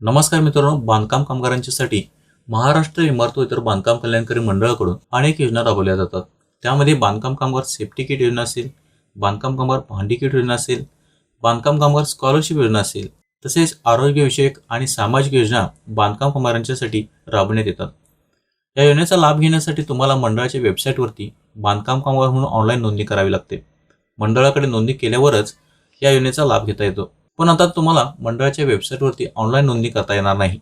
नमस्कार मित्रांनो बांधकाम कामगारांच्यासाठी महाराष्ट्र इमारत व इतर बांधकाम कल्याणकारी मंडळाकडून अनेक योजना राबवल्या जातात. त्यामध्ये बांधकाम कामगार सेफ्टी किट योजना असेल बांधकाम कामगार भांडी किट योजना असेल बांधकाम कामगार स्कॉलरशिप योजना असेल तसेच आरोग्यविषयक आणि सामाजिक योजना बांधकाम कामगारांच्यासाठी राबवण्यात येतात. या योजनेचा लाभ घेण्यासाठी तुम्हाला मंडळाच्या वेबसाईटवरती बांधकाम कामगार म्हणून ऑनलाईन नोंदणी करावी लागते. मंडळाकडे नोंदणी केल्यावरच या योजनेचा लाभ घेता येतो. पण आता तुम्हाला मंडळाच्या वेबसाईटवरती ऑनलाईन नोंदणी करता येणार नाही.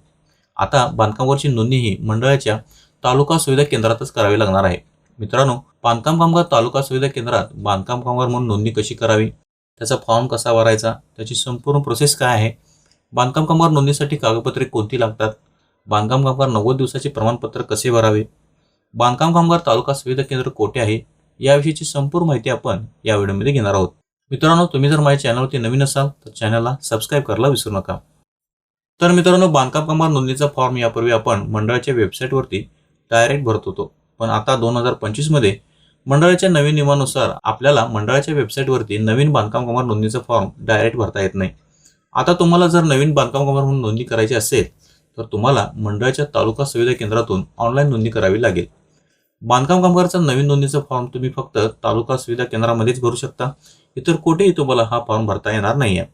आता बांधकामावरची नोंदणी ही मंडळाच्या तालुका सुविधा केंद्रातच करावी लागणार आहे. मित्रांनो बांधकाम कामगार तालुका सुविधा केंद्रात बांधकाम कामगार म्हणून नोंदणी कशी करावी? त्याचा फॉर्म कसा भरायचा? त्याची संपूर्ण प्रोसेस काय आहे? बांधकाम कामगार नोंदणीसाठी कागदपत्रे कोणती लागतात? बांधकाम कामगार नव्वद दिवसाचे प्रमाणपत्र कसे भरावे? बांधकाम कामगार तालुका सुविधा केंद्र कोठे आहे? याविषयीची संपूर्ण माहिती आपण या व्हिडिओमध्ये घेणार आहोत. मित्रांनो तुम्ही जर माझ्या चॅनलवरती नवीन असाल तर चॅनलला सबस्क्राईब करायला विसरू नका. तर मित्रांनो बांधकाम कामगार नोंदणीचा फॉर्म यापूर्वी आपण मंडळाच्या वेबसाईटवरती डायरेक्ट भरत होतो. पण आता दोन हजार पंचवीसमध्ये मंडळाच्या नवीन नियमानुसार आपल्याला मंडळाच्या वेबसाईटवरती नवीन बांधकाम कामगार नोंदणीचा फॉर्म डायरेक्ट भरता येत नाही. आता तुम्हाला जर नवीन बांधकाम कामगार म्हणून नोंदणी करायची असेल तर तुम्हाला मंडळाच्या तालुका सुविधा केंद्रातून ऑनलाईन नोंदणी करावी लागेल. बांधकाम कामगारचा नवीन नोंदणीचा फॉर्म तुम्ही फक्त तालुका सुविधा केंद्रामध्येच भरू शकता. इतर कुठेही तुम्हाला हा फॉर्म भरता येणार नाही आहे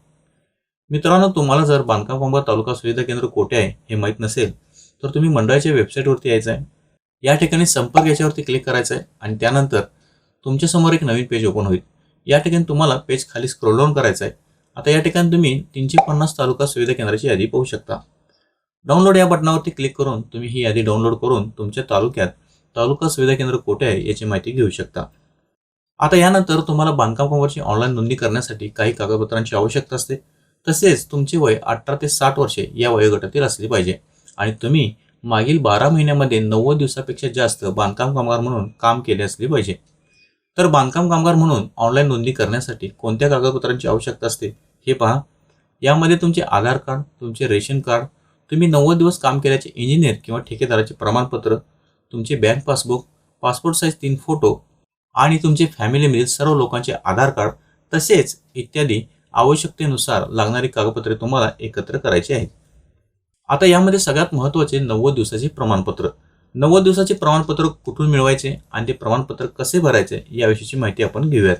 मित्रांनो तुम्हाला जर बांधकाम कामगार तालुका सुविधा केंद्र कोठे आहे हे माहीत नसेल तर तुम्ही मंडळाच्या वेबसाईटवरती यायचं आहे या ठिकाणी संपर्क याच्यावरती क्लिक करायचं आहे आणि त्यानंतर तुमच्यासमोर एक नवीन पेज ओपन होईल. या ठिकाणी तुम्हाला पेज खाली स्क्रोल डाऊन करायचं आहे आता या ठिकाणी तुम्ही तीनशे पन्नास तालुका सुविधा केंद्राची यादी पाहू शकता. डाउनलोड या बटनावरती क्लिक करून तुम्ही ही यादी डाउनलोड करून तुमच्या तालुक्यात तालुका सुविधा केंद्र कोठे आहे याची माहिती घेऊ शकता. आता यानंतर तुम्हाला बांधकाम कामगारची ऑनलाईन नोंदणी करण्यासाठी काही कागदपत्रांची आवश्यकता असते. तसेच तुमचे वय अठरा ते साठ वर्षे या वयोगटातील असले पाहिजे. आणि तुम्ही मागील बारा महिन्यामध्ये नव्वद दिवसापेक्षा जास्त बांधकाम कामगार म्हणून काम केले असले पाहिजे. तर बांधकाम कामगार म्हणून ऑनलाईन नोंदणी करण्यासाठी कोणत्या कागदपत्रांची आवश्यकता असते? हे पहा. यामध्ये तुमचे आधार कार्ड तुमचे रेशन कार्ड तुम्ही नव्वद दिवस काम केल्याचे इंजिनियर किंवा ठेकेदाराचे प्रमाणपत्र तुमचे बँक पासबुक पासपोर्ट साईज तीन फोटो आणि तुमचे फॅमिलीमधील सर्व लोकांचे आधार कार्ड तसेच इत्यादी आवश्यकतेनुसार लागणारी कागदपत्रे तुम्हाला एकत्र करायची आहेत. आता यामध्ये सगळ्यात महत्त्वाचे नव्वद दिवसाचे प्रमाणपत्र. नव्वद दिवसाचे प्रमाणपत्र कुठून मिळवायचे आणि ते प्रमाणपत्र कसे भरायचे याविषयीची माहिती आपण घेऊयात.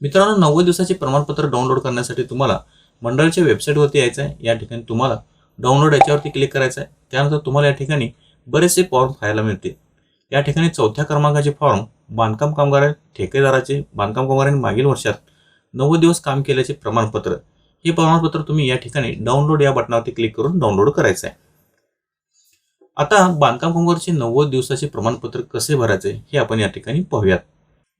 मित्रांनो नव्वद दिवसाचे प्रमाणपत्र डाउनलोड करण्यासाठी तुम्हाला मंडळाच्या वेबसाईटवरती यायचं आहे या ठिकाणी तुम्हाला डाउनलोड याच्यावरती क्लिक करायचं आहे त्यानंतर तुम्हाला या ठिकाणी बरेचसे फॉर्म पाहायला मिळतील. या ठिकाणी चौथ्या क्रमांकाचे फॉर्म बांधकाम कामगार ठेकेदाराचे बांधकाम कामगारांनी मागील वर्षात नव्वद दिवस काम केल्याचे प्रमाणपत्र. हे प्रमाणपत्र तुम्ही या ठिकाणी डाउनलोड या बटनावरती क्लिक करून डाउनलोड करायचं आहे. आता बांधकाम कामगारचे नव्वद दिवसाचे प्रमाणपत्र कसे भरायचे हे आपण या ठिकाणी पाहूयात.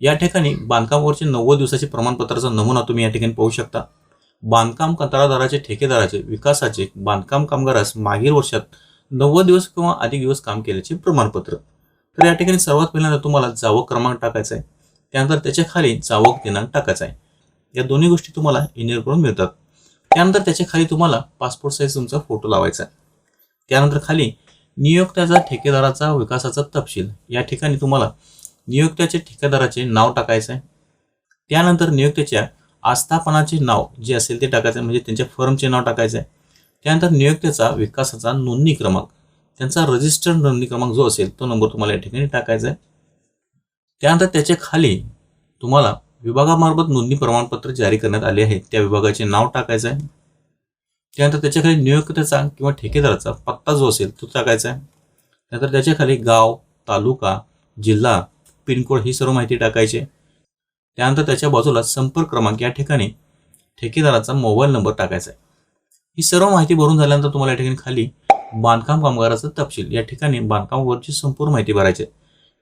या ठिकाणी बांधकामावरचे नव्वद दिवसाचे प्रमाणपत्राचा नमुना तुम्ही या ठिकाणी पाहू शकता. बांधकाम कंत्राटदाराचे ठेकेदाराचे विकासाचे बांधकाम कामगारास मागील वर्षात नव्वद दिवस किंवा अधिक दिवस काम केल्याचे प्रमाणपत्र. तर या ठिकाणी सर्वात पहिल्यांदा तुम्हाला जावक क्रमांक टाकायचा आहे. त्यानंतर त्याच्याखाली जावक दिनांक टाकायचा आहे. या दोन्ही गोष्टी तुम्हाला इंजिनियरकडून मिळतात. त्यानंतर त्याच्याखाली तुम्हाला पासपोर्ट साईज तुमचा फोटो लावायचा आहे. त्यानंतर खाली नियोक्त्याचा ठेकेदाराचा विकासाचा तपशील. या ठिकाणी तुम्हाला नियोक्त्याचे ठेकेदाराचे नाव टाकायचं आहे. त्यानंतर नियोक्त्याच्या आस्थापनाचे नाव जे असेल ते टाकायचं आहे. म्हणजे त्यांच्या फर्मचे नाव टाकायचं आहे. त्यानंतर नियोक्त्याचा विकासाचा नोंदणी क्रमांक. त्यांचा रजिस्टर्ड नोंदणी क्रमांक जो असेल तो नंबर तुम्हाला या ठिकाणी टाकायचा आहे. त्यानंतर त्याच्याखाली तुम्हाला विभागामार्फत नोंदणी प्रमाणपत्र जारी करण्यात आले आहे. त्या विभागाचे नाव टाकायचं आहे. त्यानंतर त्याच्याखाली नियोक्त्याचा किंवा ठेकेदाराचा पत्ता जो असेल तो टाकायचा आहे. त्यानंतर त्याच्याखाली गाव तालुका जिल्हा पिनकोड ही सर्व माहिती टाकायची त्यानंतर त्याच्या बाजूला संपर्क क्रमांक या ठिकाणी ठेकेदाराचा मोबाईल नंबर टाकायचा आहे. ही सर्व माहिती भरून झाल्यानंतर तुम्हाला या ठिकाणी खाली बांधकाम कामगाराचा तपशील. या ठिकाणी बांधकामावरची संपूर्ण माहिती भरायची आहे.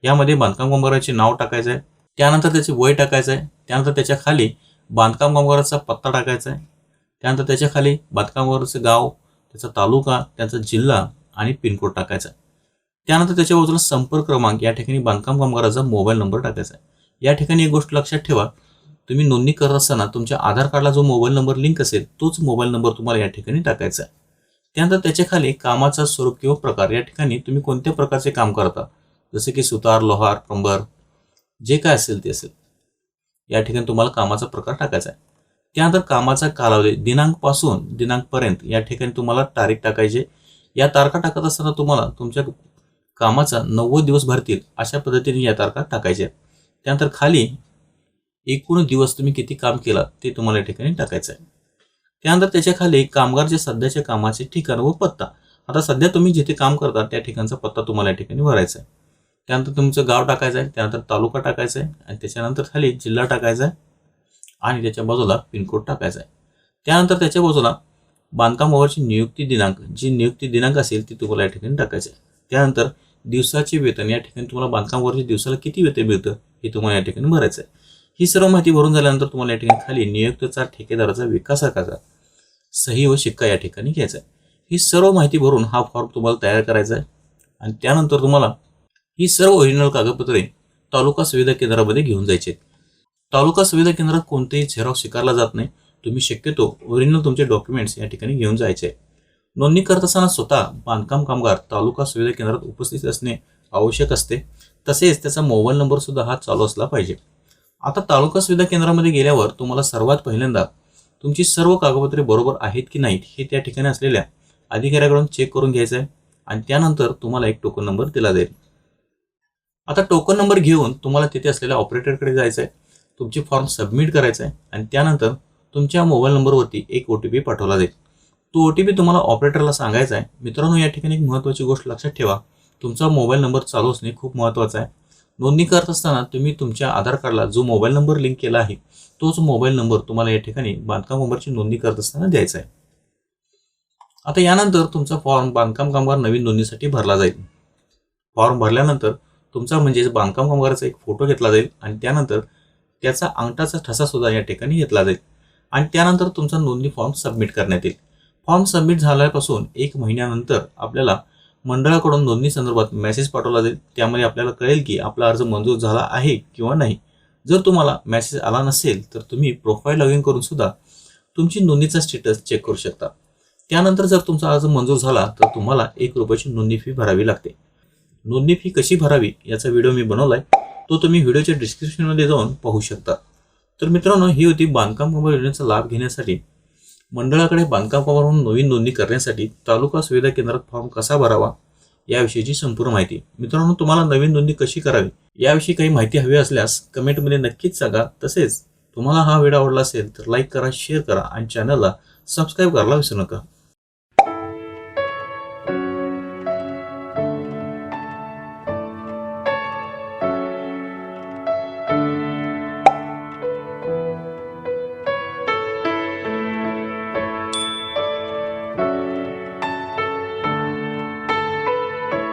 यामध्ये बांधकाम कामगाराचे नाव टाकायचं आहे. त्यानंतर त्याचे वय टाकायचं आहे. त्यानंतर त्याच्याखाली बांधकाम कामगाराचा पत्ता टाकायचा आहे. त्यानंतर त्याच्याखाली बांधकाम कामगाराचं गाव त्याचा तालुका त्याचा जिल्हा आणि पिनकोड टाकायचा आहे. त्यानंतर त्याच्या बाजूला संपर्क क्रमांक या ठिकाणी बांधकाम कामगाराचा मोबाईल नंबर टाकायचा आहे. या ठिकाणी एक गोष्ट लक्षात ठेवा. तुम्ही नोंदणी करत असताना तुमच्या आधार कार्डला जो मोबाईल नंबर लिंक असेल तोच मोबाईल नंबर तुम्हाला या ठिकाणी टाकायचा आहे. त्यानंतर त्याच्याखाली कामाचा स्वरूप किंवा प्रकार. या ठिकाणी तुम्ही कोणत्या प्रकारचे काम करता? जसे की सुतार लोहार प्लंबर जे काय असेल ते असेल. या ठिकाणी तुम्हाला कामाचा प्रकार टाकायचा आहे. त्यानंतर कामाचा कालावधी दिनांकपासून दिनांकपर्यंत या ठिकाणी तुम्हाला तारीख टाकायची या तारखा टाकत असताना तुम्हाला तुमच्या कामाचा नव्वद दिवस भरतील अशा पद्धतीने या तारखा टाकायच्या त्यानंतर खाली एकूण दिवस तुम्ही किती काम केला ते तुम्हाला या ठिकाणी टाकायचं आहे. त्यानंतर त्याच्याखाली कामगारचे सध्याच्या कामाचे ठिकाण व पत्ता. आता सध्या तुम्ही जिथे काम करता त्या ठिकाणचा पत्ता तुम्हाला या ठिकाणी भरायचा आहे. त्यानंतर तुमचं गाव टाकायचं आहे त्यानंतर तालुका टाकायचा आहे आणि त्याच्यानंतर खाली जिल्हा टाकायचा आहे आणि त्याच्या बाजूला पिनकोड टाकायचा आहे. त्यानंतर त्याच्या बाजूला बांधकामावरची नियुक्ती दिनांक जी नियुक्ती दिनांक असेल ती तुम्हाला या ठिकाणी टाकायचं आहे. त्यानंतर दिवसाचे वेतन या ठिकाणी तुम्हाला बांधकामावरची दिवसाला किती वेतन मिळतं हे तुम्हाला या ठिकाणी भरायचं आहे. ही सर्व माहिती भरून झाल्यानंतर तुम्हाला या ठिकाणी खाली नियुक्तचा ठेकेदाराचा विकासकाचा सही व शिक्का या ठिकाणी घ्यायचा आहे. ही सर्व माहिती भरून हा फॉर्म तुम्हाला तयार करायचा आहे. आणि त्यानंतर तुम्हाला ही सर्व ओरिजिनल कागदपत्रे तालुका सुविधा केंद्रामध्ये घेऊन जायचे आहेत. तालुका सुविधा केंद्रात कोणतेही झेरॉक्स स्वीकारला जात नाही. तुम्ही शक्यतो ओरिजिनल तुमचे डॉक्युमेंट्स या ठिकाणी घेऊन जायचे आहे. नोंदणी करत असताना स्वतः बांधकाम कामगार तालुका सुविधा केंद्रात उपस्थित असणे आवश्यक असते. तसेच त्याचा मोबाईल नंबर सुद्धा हा चालू असला पाहिजे. आता तालुका सुविधा केंद्रामध्ये गेल्यावर तुम्हाला सर्वात पहिल्यांदा तुमची सर्व कागदपत्रे बरोबर आहेत की नाहीत हे त्या ठिकाणी असलेल्या अधिकाऱ्याकडून चेक करून घ्यायचं आहे आणि त्यानंतर तुम्हाला एक टोकन नंबर दिला जाईल. आता टोकन नंबर घेऊन तुम्हाला तिथे असलेल्या ऑपरेटरकडे जायचं आहे तुमची फॉर्म सबमिट करायचा आहे आणि त्यानंतर तुमच्या मोबाईल नंबरवरती एक ओ टी पी पाठवला जाईल. तो ओ टी पी तुम्हाला ऑपरेटरला सांगायचा आहे मित्रांनो या ठिकाणी एक महत्त्वाची गोष्ट लक्षात ठेवा. तुमचा मोबाईल नंबर चालू असणे खूप महत्त्वाचा आहे. नोंदणी करत असताना तुम्ही तुमच्या आधार कार्डला जो मोबाईल नंबर लिंक केला आहे तोच मोबाईल नंबर तुम्हाला या ठिकाणी बांधकाम कामगारची नोंदणी करत असताना द्यायचा आहे. आता यानंतर तुमचा फॉर्म बांधकाम कामगार नवीन नोंदणीसाठी भरला जाईल. फॉर्म भरल्यानंतर तुमचा म्हणजेच बांधकाम कामगाराचा एक फोटो घेतला जाईल आणि त्यानंतर त्याचा अंगठाचा ठसा सुद्धा या ठिकाणी घेतला जाईल. आणि त्यानंतर तुमचा नोंदणी फॉर्म सबमिट करण्यात येईल. फॉर्म सबमिट झाल्यापासून एक महिन्यानंतर आपल्याला मंडळाकडून नोंदणी संदर्भात मेसेज पाठवला जाईल. त्यामध्ये आपल्याला कळेल की आपला अर्ज मंजूर झाला आहे किंवा नाही. जर तुम्हाला मेसेज आला नसेल तर तुम्ही प्रोफाईल लॉग इन करून सुद्धा तुमची नोंदणीचा स्टेटस चेक करू शकता. त्यानंतर जर तुमचा अर्ज मंजूर झाला तर तुम्हाला एक रुपयाची नोंदणी फी भरावी लागते. नोंदणी फी कशी भरावी याचा व्हिडिओ मी बनवलाय. तो तुम्ही व्हिडिओच्या डिस्क्रिप्शनमध्ये जाऊन पाहू शकता. तर मित्रांनो ही होती बांधकाम मोबाईल योजनेचा लाभ घेण्यासाठी मंडळाकडे बांधकाम म्हणून नवीन नोंदणी करण्यासाठी तालुका सुविधा केंद्रात फॉर्म कसा भरावा याविषयीची संपूर्ण माहिती. मित्रांनो तुम्हाला नवीन नोंदणी कशी करावी याविषयी काही माहिती हवी असल्यास कमेंटमध्ये नक्कीच सांगा. तसेच तुम्हाला हा व्हिडिओ आवडला असेल तर लाईक करा शेअर करा आणि चॅनलला सबस्क्राईब करायला विसरू नका.